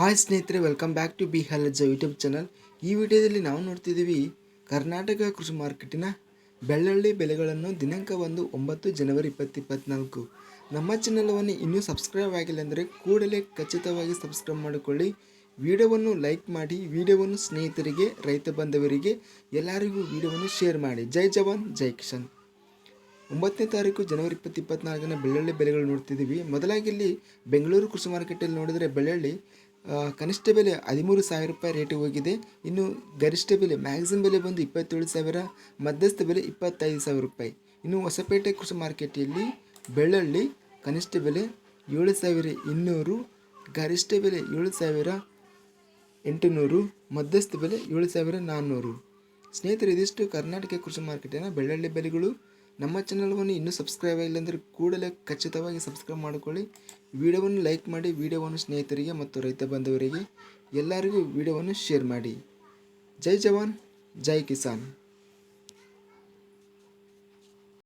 Hi ಸ್ನೇಹಿತರೆ welcome back to B ಹೆಲ್ಜ YouTube channel ಈ ವಿಡಿಯೋದಲ್ಲಿ ನಾವು ನೋಡ್ತಿದ್ದೀವಿ ಕರ್ನಾಟಕ ಕೃಷಿ ಮಾರ್ಕೆಟಿನ ಬೆಳ್ಳುಳ್ಳಿ ಬೆಲೆಗಳನ್ನು ದಿನಾಂಕ ಒಂದು ಒಂಬತ್ತು ಜನವರಿ ಇಪ್ಪತ್ತಿಪ್ಪತ್ನಾಲ್ಕು. ನಮ್ಮ ಚಾನಲವನ್ನು ಇನ್ನೂ ಸಬ್ಸ್ಕ್ರೈಬ್ ಆಗಿಲ್ಲ ಅಂದರೆ ಕೂಡಲೇ ಖಚಿತವಾಗಿ ಸಬ್ಸ್ಕ್ರೈಬ್ ಮಾಡಿಕೊಳ್ಳಿ. ವಿಡಿಯೋವನ್ನು ಲೈಕ್ ಮಾಡಿ, ವಿಡಿಯೋವನ್ನು ಸ್ನೇಹಿತರಿಗೆ, ರೈತ ಬಾಂಧವರಿಗೆ, ಎಲ್ಲರಿಗೂ ವಿಡಿಯೋವನ್ನು ಶೇರ್ ಮಾಡಿ. ಜೈ ಜವಾನ್, ಜೈ ಕಿಶನ್ ಒಂಬತ್ತನೇ ತಾರೀಕು ಜನವರಿ ಇಪ್ಪತ್ತು ದಿನ ಬೆಳ್ಳುಳ್ಳಿ ಬೆಲೆಗಳು ನೋಡ್ತಿದ್ದೀವಿ. ಮೊದಲಾಗಿ ಇಲ್ಲಿ ಬೆಂಗಳೂರು ಕೃಷಿ ಮಾರ್ಕೆಟಲ್ಲಿ ನೋಡಿದರೆ ಬೆಳ್ಳುಳ್ಳಿ ಕನಿಷ್ಠ ಬೆಲೆ ಹದಿಮೂರು ಸಾವಿರ ರೂಪಾಯಿ ರೇಟಿಗೆ ಹೋಗಿದೆ. ಇನ್ನು ಗರಿಷ್ಠ ಬೆಲೆ ಮ್ಯಾಕ್ಸಿಮಮ್ ಬೆಲೆ ಬಂದು ಇಪ್ಪತ್ತೇಳು ಸಾವಿರ, ಮಧ್ಯಸ್ಥ ಬೆಲೆ ಇಪ್ಪತ್ತೈದು ಸಾವಿರ ರೂಪಾಯಿ. ಇನ್ನು ಹೊಸಪೇಟೆ ಕೃಷಿ ಮಾರ್ಕೆಟಲ್ಲಿ ಬೆಳ್ಳುಳ್ಳಿ ಕನಿಷ್ಠ ಬೆಲೆ ಏಳು ಸಾವಿರ ಇನ್ನೂರು, ಗರಿಷ್ಠ ಬೆಲೆ ಏಳು ಸಾವಿರ ಎಂಟುನೂರು, ಮಧ್ಯಸ್ಥ ಬೆಲೆ ಏಳು ಸಾವಿರ ನಾನ್ನೂರು. ಸ್ನೇಹಿತರೆ, ಇದಿಷ್ಟು ಕರ್ನಾಟಕ ಕೃಷಿ ಮಾರ್ಕೆಟಿನ ಬೆಳ್ಳುಳ್ಳಿ ಬೆಲೆಗಳು. ನಮ್ಮ ಚಾನಲ್ವನ್ನು ಇನ್ನೂ ಸಬ್ಸ್ಕ್ರೈಬ್ ಆಗಿಲ್ಲ ಕೂಡಲೇ ಖಚಿತವಾಗಿ ಸಬ್ಸ್ಕ್ರೈಬ್ ಮಾಡಿಕೊಳ್ಳಿ. ವಿಡಿಯೋವನ್ನು ಲೈಕ್ ಮಾಡಿ, ವಿಡಿಯೋವನ್ನು ಸ್ನೇಹಿತರಿಗೆ ಮತ್ತು ರೈತ ಬಾಂಧವರಿಗೆ ಎಲ್ಲರಿಗೂ ವಿಡಿಯೋವನ್ನು ಶೇರ್ ಮಾಡಿ. ಜೈ ಜವಾನ್, ಜೈ ಕಿಸಾನ್.